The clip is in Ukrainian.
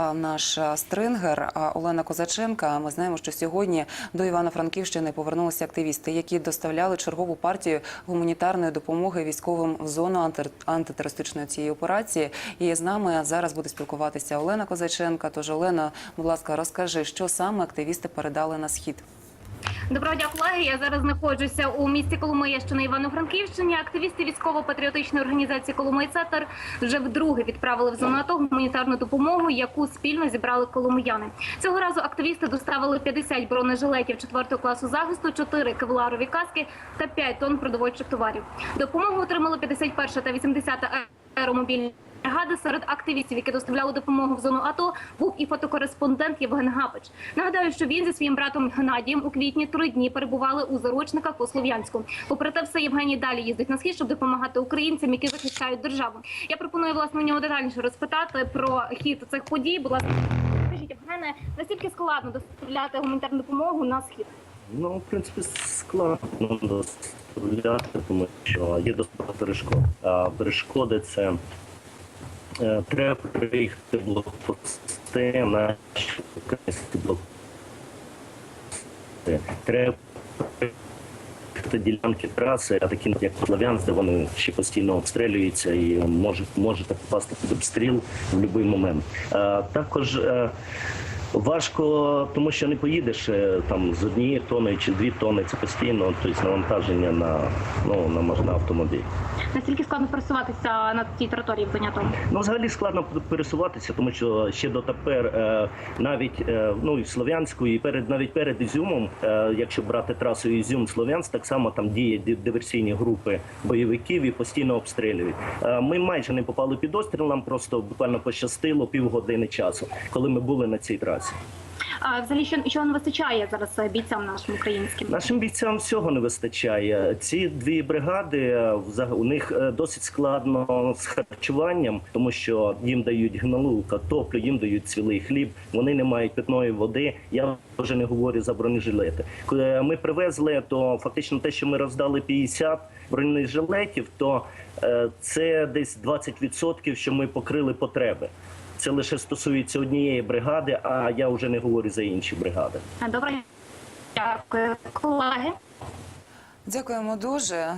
Наш стрингер Олена Козаченка. Ми знаємо, що сьогодні до Івано-Франківщини повернулися активісти, які доставляли чергову партію гуманітарної допомоги військовим в зону анти- антитерористичної цієї операції. І з нами зараз буде спілкуватися Олена Козаченка. Тож, Олена, будь ласка, розкажи, що саме активісти передали на схід. Доброго дня, колеги. Я зараз знаходжуся у місті Коломия, що на Івано-Франківщині. Активісти військово-патріотичної організації Коломий Центр вже вдруге відправили в зону АТО гуманітарну допомогу, яку спільно зібрали коломияни. Цього разу активісти доставили 50 бронежилетів 4 класу захисту, 4 кевларові каски та 5 тонн продовольчих товарів. Допомогу отримали 51 та 80 аеромобільні. Бригади серед активістів, які доставляли допомогу в зону АТО, був і фотокореспондент Євген Гапич. Нагадаю, що він зі своїм братом Геннадієм у квітні три дні перебували у заручниках по Слов'янську. Попри те, все Євгеній далі їздить на схід, щоб допомагати українцям, які захищають державу. Я пропоную власне у нього детальніше розпитати про хід цих подій. Ласка, скажіть, Євгене, наскільки складно доставляти гуманітарну допомогу на схід? Ну, в принципі, складно доставляти, тому що є досить багато перешкод. Перешкоди це треба приїхати блокпости, наші українські блокпости. Треба приїхати ділянки траси, а такі як Слав'янськ, вони ще постійно обстрілюються і можуть можете попасти під обстріл в будь-який момент. А, також е, Важко, тому що не поїдеш е, там з однієї тони чи дві тони. Це постійно, тобто навантаження на ну на можна автомобіль. Наскільки складно пересуватися на тій території зоні Ну взагалі складно пересуватися, тому що ще дотепер е, навіть е, ну і Слов'янську, і перед навіть перед Ізюмом, якщо брати трасу Ізюм Слов'янськ, так само там діє диверсійні групи бойовиків і постійно обстрілюють. Ми майже не попали під обстріл, нам просто буквально пощастило півгодини часу, коли ми були на цій трасі. А взагалі, що, що не вистачає зараз е, бійцям нашим українським? Нашим бійцям всього не вистачає. Ці дві бригади е, у них е, досить складно з харчуванням, тому що їм дають гнилу картоплю, їм дають цілий хліб. Вони не мають питної води. Я вже не говорю за бронежилети. Коли ми привезли, то фактично те, що ми роздали 50 бронежилетів, то це десь 20%, що ми покрили потреби. Це лише стосується однієї бригади, а я вже не говорю за інші бригади. Добре, дякую, колеги. Дякуємо дуже.